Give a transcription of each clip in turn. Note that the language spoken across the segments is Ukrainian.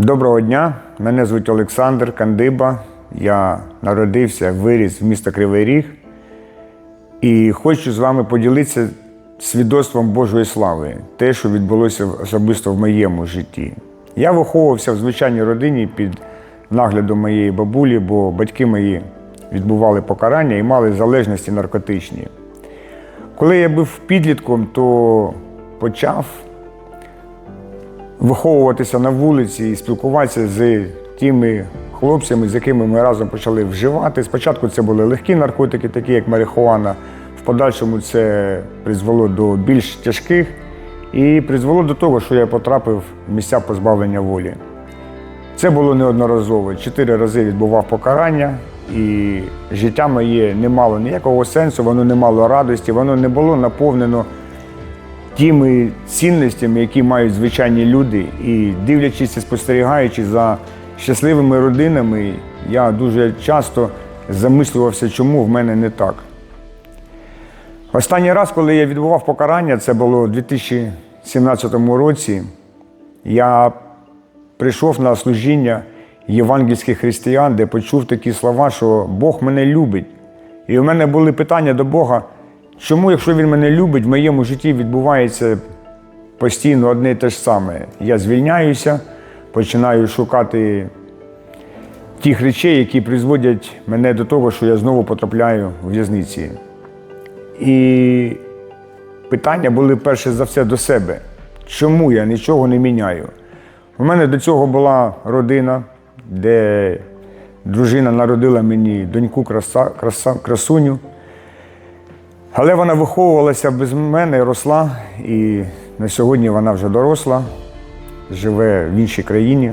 Доброго дня, мене звуть Олександр Кандиба. Я народився, виріс в місто Кривий Ріг і хочу з вами поділитися свідоцтвом Божої слави, те, що відбулося особисто в моєму житті. Я виховувався в звичайній родині під наглядом моєї бабулі, бо батьки мої відбували покарання і мали залежності наркотичні. Коли я був підлітком, то почав виховуватися на вулиці і спілкуватися з тими хлопцями, з якими ми разом почали вживати. Спочатку це були легкі наркотики, такі як марихуана. В подальшому це призвело до більш тяжких і призвело до того, що я потрапив в місця позбавлення волі. Це було неодноразово. Чотири рази відбував покарання, і життя моє не мало ніякого сенсу, воно не мало радості, воно не було наповнено тими цінностями, які мають звичайні люди. І дивлячись і спостерігаючи за щасливими родинами, я дуже часто замислювався, чому в мене не так. Останній раз, коли я відбував покарання, це було у 2017 році. Я прийшов на служіння євангельських християн, де почув такі слова, що Бог мене любить. І у мене були питання до Бога, чому, якщо Він мене любить, в моєму житті відбувається постійно одне і те ж саме. Я звільняюся, починаю шукати тих речей, які призводять мене до того, що я знову потрапляю в в'язниці. І питання були перше за все до себе. Чому я нічого не міняю? У мене до цього була родина, де дружина народила мені доньку краса, краса, красуню. Але вона виховувалася без мене, росла, і на сьогодні вона вже доросла, живе в іншій країні.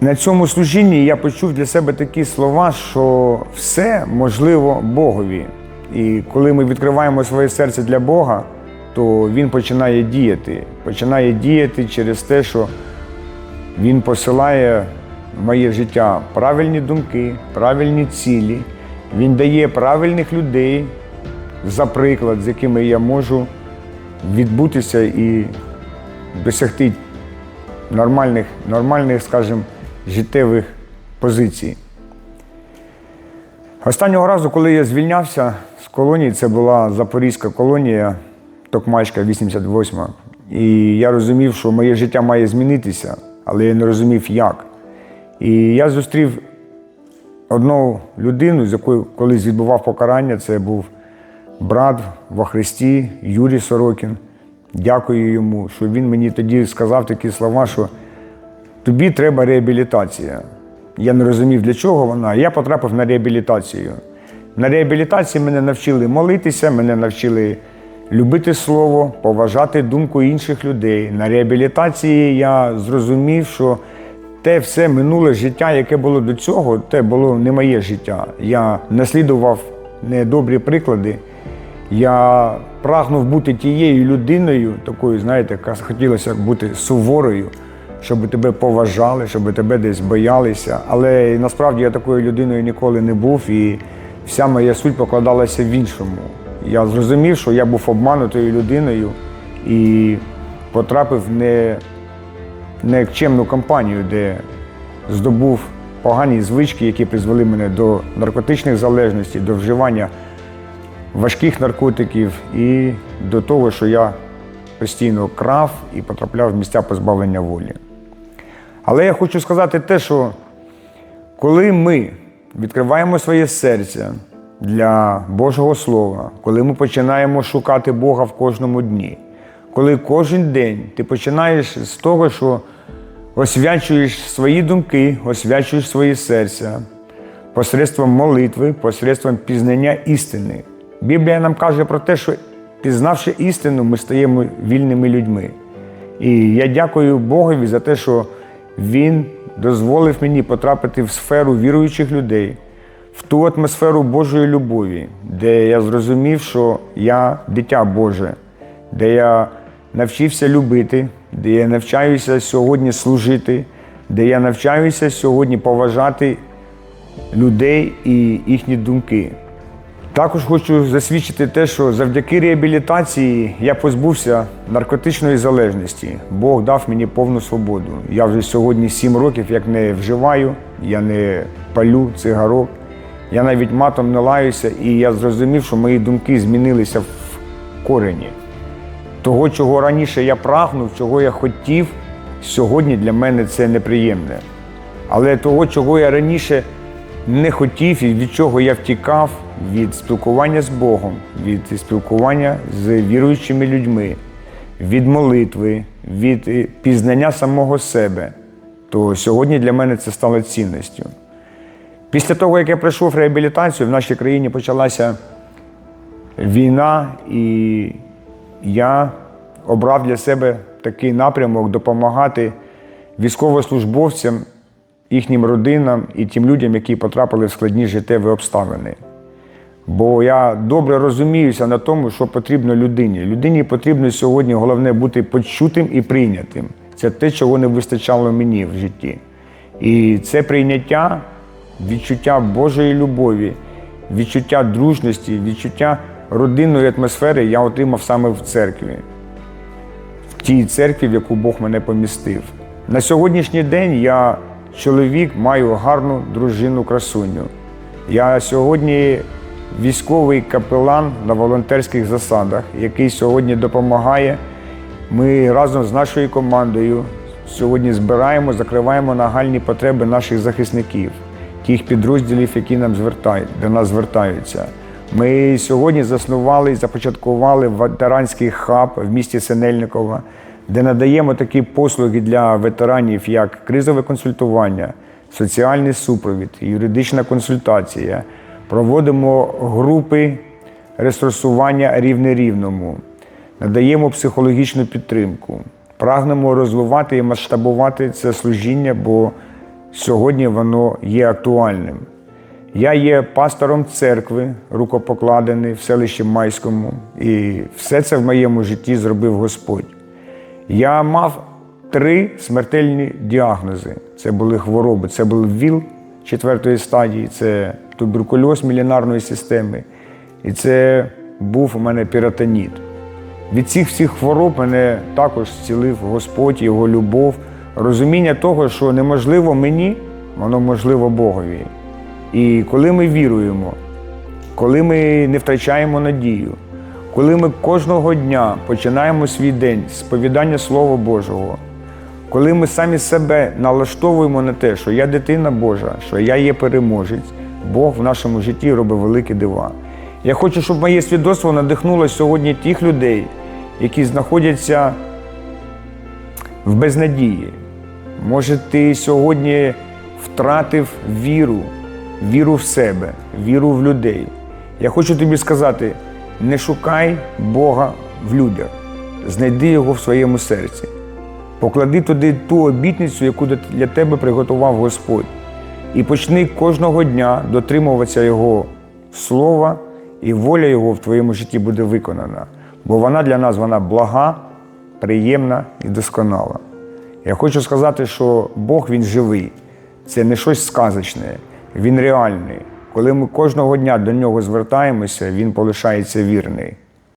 На цьому служінні я почув для себе такі слова, що все можливо Богові. І коли ми відкриваємо своє серце для Бога, то Він починає діяти. Починає діяти через те, що Він посилає в моє життя правильні думки, правильні цілі. Він дає правильних людей за приклад, з якими я можу відбутися і досягти нормальних, нормальних, скажімо, життєвих позицій. Останнього разу, коли я звільнявся з колонії, це була Запорізька колонія, Токмачка 88. І я розумів, що моє життя має змінитися, але я не розумів, як. І я зустрів одну людину, з якою колись відбував покарання, це був брат во Христі Юрій Сорокін. Дякую йому, що він мені тоді сказав такі слова, що тобі треба реабілітація. Я не розумів, для чого вона. Я потрапив на реабілітацію. На реабілітації мене навчили молитися, мене навчили любити слово, поважати думку інших людей. На реабілітації я зрозумів, що те все минуле життя, яке було до цього, те було не моє життя. Я наслідував недобрі приклади. Я прагнув бути тією людиною, такою, знаєте, яка хотілося бути суворою, щоб тебе поважали, щоб тебе десь боялися. Але насправді я такою людиною ніколи не був, і вся моя суть покладалася в іншому. Я зрозумів, що я був обманутою людиною і потрапив не, некчемну компанію, де здобув погані звички, які призвели мене до наркотичних залежностей, до вживання важких наркотиків і до того, що я постійно крав і потрапляв в місця позбавлення волі. Але я хочу сказати те, що коли ми відкриваємо своє серце для Божого Слова, коли ми починаємо шукати Бога в кожному дні, коли кожен день ти починаєш з того, що освячуєш свої думки, освячуєш своє серце посредством молитви, посредством пізнання істини. Біблія нам каже про те, що пізнавши істину, ми стаємо вільними людьми. І я дякую Богові за те, що Він дозволив мені потрапити в сферу віруючих людей, в ту атмосферу Божої любові, де я зрозумів, що я дитя Боже, де я навчився любити, де я навчаюся сьогодні служити, де я навчаюся сьогодні поважати людей і їхні думки. Також хочу засвідчити те, що завдяки реабілітації я позбувся наркотичної залежності. Бог дав мені повну свободу. Я вже сьогодні 7 років як не вживаю, я не палю цигарок, я навіть матом не лаюся, і я зрозумів, що мої думки змінилися в корені. Того, чого раніше я прагнув, чого я хотів, сьогодні для мене це неприємне. Але того, чого я раніше не хотів і від чого я втікав, від спілкування з Богом, від спілкування з віруючими людьми, від молитви, від е, пізнання самого себе, то сьогодні для мене це стало цінністю. Після того, як я пройшов реабілітацію, в нашій країні почалася війна, і я обрав для себе такий напрямок допомагати військовослужбовцям, їхнім родинам і тим людям, які потрапили в складні життєві обставини. Бо я добре розуміюся на тому, що потрібно людині. Людині потрібно сьогодні головне бути почутим і прийнятим. Це те, чого не вистачало мені в житті. І це прийняття, відчуття Божої любові, відчуття дружності, відчуття родинної атмосфери я отримав саме в церкві, в тій церкві, в яку Бог мене помістив. На сьогоднішній день я чоловік, маю гарну дружину красуню. Я сьогодні військовий капелан на волонтерських засадах, який сьогодні допомагає. Ми разом з нашою командою сьогодні збираємо, закриваємо нагальні потреби наших захисників, тих підрозділів, які нам звертають, до нас звертаються. Ми сьогодні заснували і започаткували ветеранський хаб в місті Синельникова, де надаємо такі послуги для ветеранів, як кризове консультування, соціальний супровід, юридична консультація. Проводимо групи ресурсування рівне надаємо психологічну підтримку. Прагнемо розвивати і масштабувати це служіння, бо сьогодні воно є актуальним. Я є пастором церкви, рукопокладений в селищі Майському, і все це в моєму житті зробив Господь. Я мав три смертельні діагнози. Це були хвороби. Це був ВІЛ четвертої стадії, це туберкульоз мілінарної системи, і це був у мене піратоніт. Від цих всіх хвороб мене також зцілив Господь, Його любов, розуміння того, що неможливо мені, воно можливо Богові. І коли ми віруємо, коли ми не втрачаємо надію, коли ми кожного дня починаємо свій день сповідання Слова Божого, коли ми самі себе налаштовуємо на те, що я дитина Божа, що я є переможець, Бог в нашому житті робить великі дива. Я хочу, щоб моє свідоцтво надихнуло сьогодні тих людей, які знаходяться в безнадії. Може, ти сьогодні втратив віру, віру в себе, віру в людей. Я хочу тобі сказати: не шукай Бога в людях, знайди його в своєму серці. Поклади туди ту обітницю, яку для тебе приготував Господь, і почни кожного дня дотримуватися Його слова, і воля Його в твоєму житті буде виконана. Бо вона для нас вона блага, приємна і досконала. Я хочу сказати, що Бог Він живий, це не щось сказочне, Він реальний. Коли ми кожного дня до нього звертаємося, Він полишається вірний.